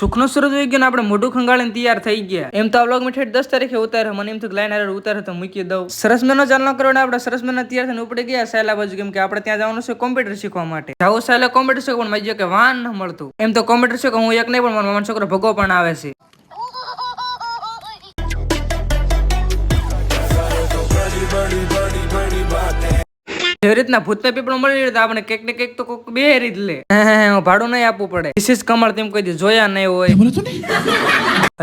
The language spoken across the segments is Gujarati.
સુખનો સૂરજ હોય ગયો ને આપણે મોઢું ખંગાળીને તૈયાર થઈ ગયા. એમ તો આ વ્લોગ મીઠેઠ દસ તારીખે ઉતારે મને એમ તો લાઈન હારે ઉતાર તો મૂકી દઉં. સરસ મહિનો ચાલનો કરો આપણે સરસ મહિના તૈયાર થઈને ઉપડી ગયા. સાયલા બાજુ કેમ કે આપણે ત્યાં જવાનું છે કોમ્પ્યુટર શીખવા માટે. જાવું સાયલા કોમ્પ્યુટર શીખવા, પણ મારી કે વાન ન મળતું. એમ તો કોમ્પ્યુટર શીખવા હું એક નહીં, પણ મારો છોકરો ભગો પણ આવે છે. જેવી રીતના ભૂતના પીપળો મળી રહ્યો આપણે કંઈક ને કંઈક તો કોક બે રીત લે. હે, હે, હે, ભાડું નહીં આપવું પડે. વિશેષ કમળ તેમ કહી દી જોયા નહીં હોય.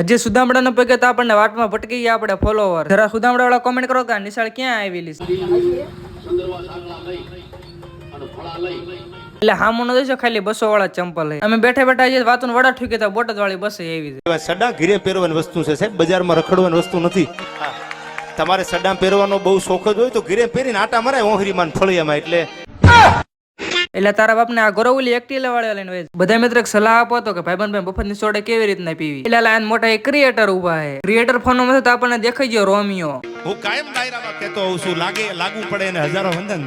હજી સુદામડા નો પગે તો આપણને વાટમાં ભટકી ગયા આપણે ફોલોવર જરા સુદામડા વાળા કોમેન્ટ કરો કે નિશાળ ક્યાં આવેલી એટલે હા મને દેશો ખાલી બસો વાળા ચંપલ. અમે બેઠા બેઠા જે વાતો વડા ઠીકે તો બોટદ વાળી બસ એવી સડા ઘીરે પહેરવાની વસ્તુ છે સાહેબ બજારમાં રખડવાની વસ્તુ નથી. તમારે સડા પહેરવાનો બહુ શોખ જ હોય તો ઘીરે પહેરીને આટા મરાય ઓહરીમાં ને ફળિયામાં એટલે. એટલે તારા બાપને આ ગોરવલી એકટી વાળા લઈને હોય બધા મિત્ર સલાહ આપો તો કે ભાઈબંધ ભાઈ મફતની સોડે કેવી રીતના પીવી? એટલે આ મોટા એક ક્રિએટર ઊભા છે. ક્રિએટર ફોનમાં તો આપણને દેખાઈ ગયો રોમિયો. હું કાયમ ડાયરામાં કહેતો હોઉં છું લાગે લાગુ પડે ને હજારો વંદન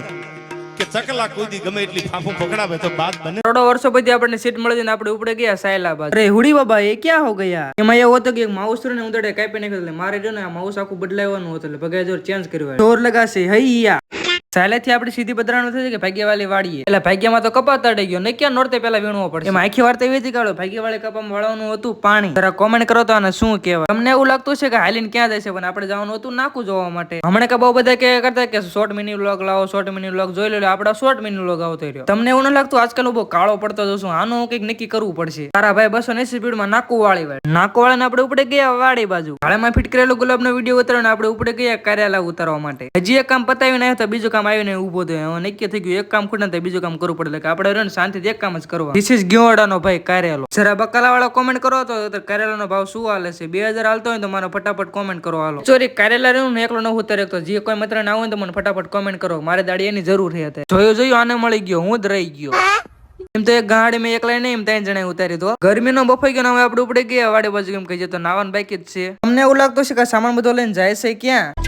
કે ચકલા કોઈ ગમે એટલી ફાંફું પકડાવે તો બાદ બને. થોડો વર્ષો પછી આપણને સીટ મળી ને આપણે ઉપડે ગયા સાયલાબાદ. અરે હુડી બાબા એ ક્યાં હો ગયા? એમાં એવું હતું કે એક માઉસ ને ઉંદરડે કાપી નાખ્યો એટલે મારે જો ને આ માઉસ આખું બદલાવવાનું હતું એટલે ભગાય જોર ચેન્જ કર્યો જોર લગાશે હૈયા. સાયલેથી આપણે સીધી પધરાણું થઈ કે ભાગ્યવાળી વાળીએ. એટલે ભાગ્યમાં તો કપા તડી ગયો, ને ક્યાં નોરતે પેલા વીણવો પડશે? એમાં આખી વાર તો એવી હતી કાઢો ભાગ્યવાળી કપામાં વળવાનું હતું પાણી. જરા કોમેન્ટ કરો તો આને શું કહેવાય? તમને એવું લાગતું છે કે હાલીને ક્યાં જશે પણ આપણે જવાનું હતું નાખું જોવા માટે. હમણાં કે બહુ બધા કે કરતા કે શોર્ટ મિની વ્લોગ લાવો શોર્ટ મિની વ્લોગ જોઈ લો આપણે શોર્ટ મિની વ્લોગ આવતો રહ્યો. તમને એવું ન લાગતું આજકાલ બહુ કાળો પડતો જશું આનું કંઈક નક્કી કરવું પડશે. તારા ભાઈ બસો ને સ્પીડમાં નાકુ વાળી વાળી. નાકુ વાળાને આપણે ઉપડે ગયા વાળી બાજુ. ભાળેમાં ફિટ કરેલો ગુલાબનો વીડિયો ઉતાર્યો આપણે ઉપડે ગયા કાર્યાલા ઉતારવા માટે. હજી એક કામ પતાવીને નહીં તો બીજું કામ આવીને ઊભો થયો નક્કી થઈ ગયું, એક કામ ખોટે તો બીજું કામ કરવું પડે. કે આપણે રહ્યો શાંતિથી એક કામ જ કરવા ધીસ ઇઝ ગયોડાનો ભાઈ કાર્યાલો જરા બકાલા વાળા કોમેન્ટ કરો તો કાર્યાલાનો ભાવ શું હાલે છે? બે હજાર હાલતો હોય તો મારો ફટાફટ કોમેન્ટ કરો હાલો. ચોરી કાર્યાલા રહ્યું ને, એકલો નવું તરેક તો જે કોઈ મિત્ર ના હોય તો મને ફટાફટ કોમેન્ટ કરો. મારે દાડી એની જરૂર છે હતી જોયું જોયું, આને મળી ગયો, હું જ રહી ગયો. એમ તો એક ગાડી મેં એકલા નહીં, એમ ત્રણ જણા ઉતારી તો ગરમીનો બફાઈ ગયો હવે આપણે ઉપડે ગયા, વાડે બાજુ કેમ કહી તો નાવાનું બાકી જ છે. તમને એવું લાગતું છે કે સામાન બધો લઈને જાય છે ક્યાં?